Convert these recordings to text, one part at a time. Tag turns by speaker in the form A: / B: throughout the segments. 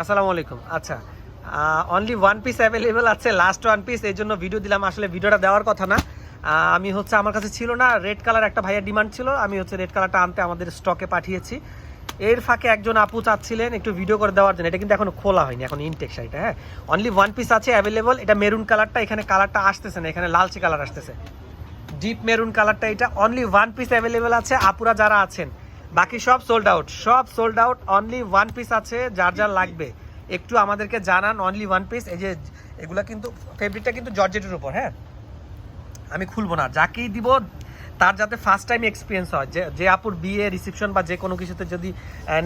A: আসসালামু আলাইকুম। আচ্ছা অনলি ওয়ান পিস অ্যাভেলেবেল আছে লাস্ট ওয়ান পিস এই জন্য ভিডিও দিলাম। আসলে ভিডিওটা দেওয়ার কথা না। আমি হচ্ছে আমার কাছে ছিল না রেড কালার একটা ভাইয়ের ডিমান্ড ছিল। আমি হচ্ছে রেড কালারটা আনতে আমাদের স্টকে পাঠিয়েছি। এর ফাঁকে একজন আপু চাচ্ছিলেন একটু ভিডিও করে দেওয়ার জন্য। এটা কিন্তু এখনও খোলা হয়নি, এখন ইনটেক শাড়িটা হ্যাঁ? অনলি ওয়ান পিস আছে অ্যাভেলেবল এটা মেরুন কালারটা এখানে কালারটা আসতেছে না, এখানে লালচে কালার আসতেছে। ডিপ মেরুন কালারটা এটা। অনলি ওয়ান পিস অ্যাভেলেবেল আছে। আপুরা যারা আছেন বাকি সব সোল্ড আউট সব sold out only one piece আছে, যার যার লাগবে। একটু আমাদেরকে জানান অনলি ওয়ান পিস এই যে, এগুলা কিন্তু ফেব্রিকটা কিন্তু জর্জেটের উপর হ্যাঁ? আমি খুলবো না। যাকেই দিব, তার যাতে ফার্স্ট টাইম এক্সপিরিয়েন্স হয়। যে যে আপুর বিয়ে রিসেপশন বা যে কোনো কিছুতে যদি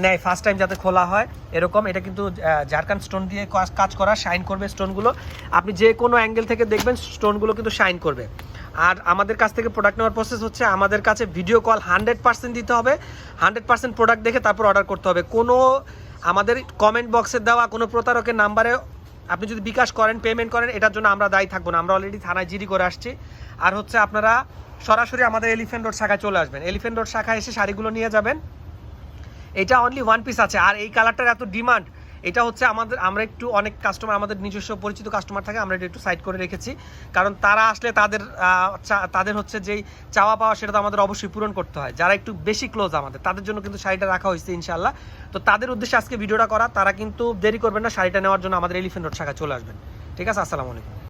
A: নেয় ফার্স্ট টাইম যাতে খোলা হয়, এরকম এটা কিন্তু ঝাড়খান্ড স্টোন দিয়ে কাজ- কাজ করা শাইন করবে স্টোনগুলো আপনি যে কোনো অ্যাঙ্গেল থেকে দেখবেন স্টোনগুলো কিন্তু শাইন করবে। আর আমাদের কাছ থেকে প্রোডাক্ট নেওয়ার প্রসেস হচ্ছে আমাদের কাছে ভিডিও কল হান্ড্রেড পার্সেন্ট দিতে হবে। হান্ড্রেড পার্সেন্ট প্রোডাক্ট দেখে তারপর অর্ডার করতে হবে। কোনো আমাদের কমেন্ট বক্সে দেওয়া কোনো প্রতারকের নাম্বারে আপনি যদি বিকাশ করেন পেমেন্ট করেন, এটার জন্য আমরা দায়ী থাকব না। আমরা অলরেডি থানায় জিডি করে আসছি। আর হচ্ছে আপনারা সরাসরি আমাদের এলিফেন্ট রোড শাখায় চলে আসবেন। এলিফেন্ট রোড শাখায় এসে শাড়িগুলো নিয়ে যাবেন। এটা অনলি ওয়ান পিস আছে। আর এই কালারটার এত ডিমান্ড এটা হচ্ছে আমাদের, আমরা একটু অনেক কাস্টমার আমাদের নিজস্ব পরিচিত কাস্টমার থাকে, আমরা এটা একটু সাইড করে রেখেছি। কারণ তারা আসলে তাদের তাদের হচ্ছে যেই চাওয়া পাওয়া, সেটা তো আমাদের অবশ্যই পূরণ করতে হয়। যারা একটু বেশি ক্লোজ আমাদের, তাদের জন্য কিন্তু শাড়িটা রাখা হয়েছে ইনশাল্লাহ তো তাদের উদ্দেশ্যে আজকে ভিডিওটা করা, তারা কিন্তু দেরি করবেন না, শাড়িটা নেওয়ার জন্য আমাদের এলিফেন্ট রোড শাখা চলে আসবেন। ঠিক আছে, আসসালামু আলাইকুম।